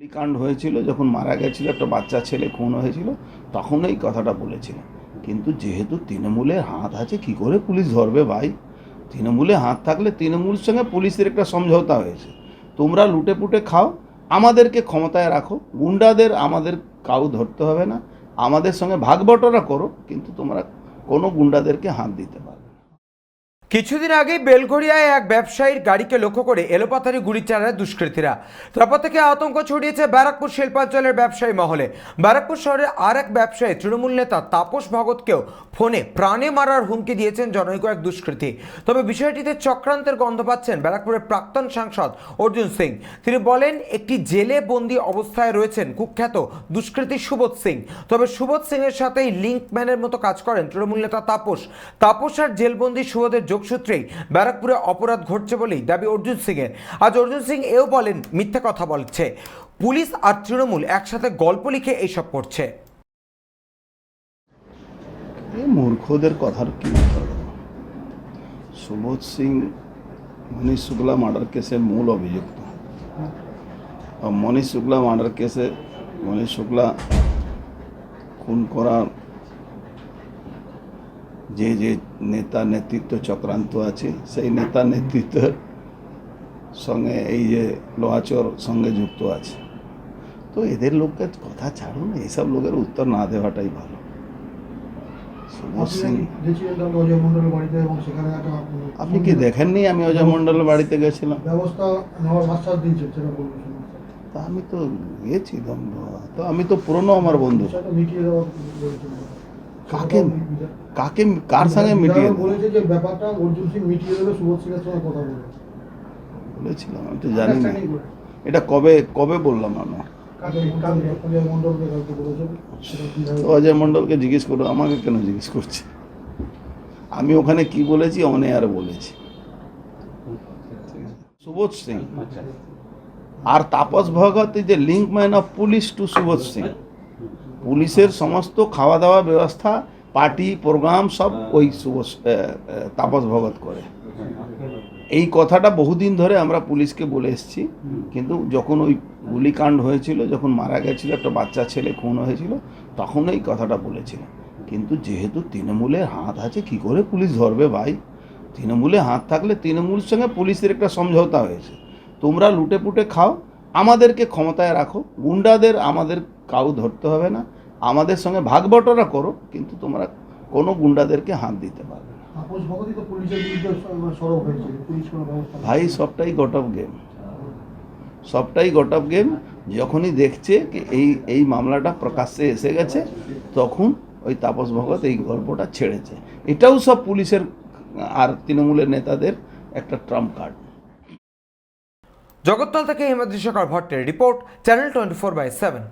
গুলিকাণ্ড হয়েছিল, যখন মারা গেছিল, একটা বাচ্চা ছেলে, খুন হয়েছিল, তখন এই কথাটা বলেছিল। কিন্তু যেহেতু তৃণমূলের হাত আছে, কি করে পুলিশ ধরবে ভাই? তৃণমূলে হাত থাকলে তৃণমূলের সঙ্গে পুলিশের একটা সমঝোতা হয়েছে। তোমরা লুটে পুটে খাও, আমাদেরকে ক্ষমতায় রাখো, গুন্ডাদের আমাদের কাউ ধরতে হবে না, আমাদের সঙ্গে ভাগ বটরা করো, কিন্তু তোমরা কোনো গুন্ডাদেরকে হাত দিতে পারবে। কিছুদিন আগেই বেলঘরিয়ায় এক ব্যবসায়ীর গাড়িকে লক্ষ্য করে এলোপাথারি গুলি চালায় দুষ্কৃতীরা। তারপর থেকে আতঙ্ক ছড়িয়েছে ব্যারাকপুর শিল্পাঞ্চলের ব্যবসায়ী মহলে। ব্যারাকপুর শহরের আর এক ব্যবসায়ী তৃণমূল নেতা তাপস ভগতকেও ফোনে প্রাণে মারার হুমকি দিয়েছেন জনৈক এক দুষ্কৃতী। তবে বিষয়টিতে চক্রান্তের গন্ধ পাচ্ছেন ব্যারাকপুরের প্রাক্তন সাংসদ অর্জুন সিং। তিনি বলেন, একটি জেলে বন্দি অবস্থায় রয়েছেন কুখ্যাত দুষ্কৃতী সুবোধ সিং। তবে সুবোধ সিং এর সাথেই লিঙ্কম্যানের মতো কাজ করেন তৃণমূল নেতা তাপস। তাপস আর জেলবন্দি সুবোধের যোগসূত্রেই ব্যারাকপুরে অপরাধ ঘটছে বলেই দাবি অর্জুন সিং এর আজ অর্জুন সিং এও বলেন, মিথ্যে কথা বলছে। পুলিশ আর তৃণমূল একসাথে গল্প লিখে এইসব করছে। মূর্খদের কথার কি? সুবোধ সিং মনীষ শুক্লা মার্ডার কেসের মূল অভিযুক্ত। মনীষ শুক্লা মার্ডার কেসে মনীষ শুক্লা খুন করার যে যে নেতা নেতৃত্ব চক্রান্ত আছে সেই নেতা নেতৃত্বের সঙ্গে এই যে লোহাচর সঙ্গে যুক্ত আছে। তো এদের লোককে কথা ছাড়ুন এইসব লোকের উত্তর না দেওয়াটাই ভালো। মন্ডলের আপনি কি দেখেননি আমি অজয় মণ্ডলের বাড়িতে গেছিলাম? তা আমি তো গিয়েছিলাম তো আমি তো পুরনো আমার বন্ধু। কাকে কাকে কার সঙ্গে মিটিয়ে বলেছে যে ব্যাপারটা অর্জুন সিং মিটিয়ে দেবে সুবোধ সিং এর সঙ্গে কথা বলে বলেছিলাম আমি তো জানি না। এটা কবে কবে বললাম আমি অজয় মণ্ডলকে জিজ্ঞেস করো আমাকে কেন জিজ্ঞেস করছে? আমি ওখানে কি বলেছি অন আর বলেছি। সুবোধ সিং। আর তাপস ভগত যে link man of police to Subodh Singh. পুলিশের সমস্ত খাওয়া দাওয়া ব্যবস্থা, পার্টি, প্রোগ্রাম সব ওই তাপস ভগত করে। এই কথাটা বহুদিন ধরে আমরা পুলিশকে বলে এসেছি, কিন্তু যখন ওই গুলিকাণ্ড হয়েছিল, যখন মারা গেছিল একটা বাচ্চা ছেলে, খুন হয়েছিল, তখন এই কথাটা বলেছিল কিন্তু যেহেতু তৃণমূলের হাত আছে, কি করে পুলিশ ধরবে ভাই? তৃণমূলে হাত থাকলে তৃণমূলের সঙ্গে পুলিশের একটা সমঝোতা হয়েছে। তোমরা লুটে পুটে খাও, আমাদেরকে ক্ষমতায় রাখো, গুন্ডাদের আমাদের কাউ ধরতে হবে না। আমাদের সঙ্গে ভাগ বটরা করো কিন্তু তোমরা কোনো গুন্ডাদেরকে হাত দিতে পারবে না। তাপস ভগতই তো পুলিশের বিরুদ্ধে স- সরব হয়েছে পুলিশ কোনো ব্যবস্থা নেই। ভাই সবটাই গট অফ গেম। সবটাই গট অফ গেম। যখনই দেখছে কি এই এই মামলাটা প্রকাশ্যে এসে গেছে তখন ওই তাপস ভগত এই গল্পটা ছেড়েছে। এটাও সব পুলিশের আর তৃণমূলের নেতাদের একটা ট্রাম্প কার্ড। জগত্তল থেকে Himadri Shekhar ভট্টের report channel twenty four by seven.